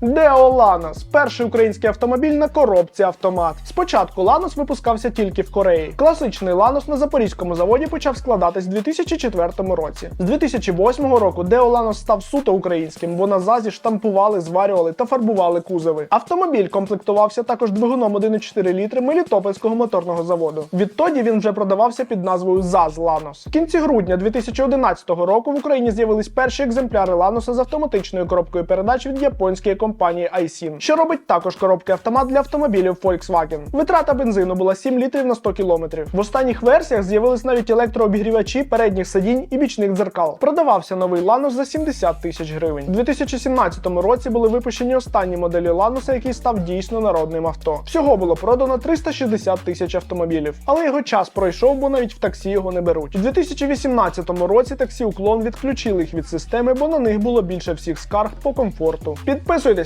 Део Ланос перший український автомобіль на коробці автомат. Спочатку Ланос випускався тільки в Кореї. Класичний Ланос на запорізькому заводі почав складатись в 2004 році. З 2008 року Део Ланос став суто українським, бо на ЗАЗі штампували, зварювали та фарбували кузови. Автомобіль комплектувався також двигуном 1,4 літри Мелітопольського моторного заводу. Відтоді він вже продавався під назвою ЗАЗ Ланос. В кінці грудня 2011 року в Україні з'явились перші екземпляри Ланоса з автоматичною коробкою передач від японської компанії iSIN, що робить також коробки автомат для автомобілів Volkswagen. Витрата бензину була 7 літрів на 100 кілометрів. В останніх версіях з'явились навіть електрообігрівачі передніх сидінь і бічних дзеркал. Продавався новий Ланос за 70 тисяч гривень. У 2017 році були випущені останні моделі Лануса, який став дійсно народним авто. Всього було продано 360 тисяч автомобілів, але його час пройшов, бо навіть в таксі його не беруть. У 2018 році таксі уклон відключили їх від системи, бо на них було більше всіх скарг по комфорту. Підписуйтесь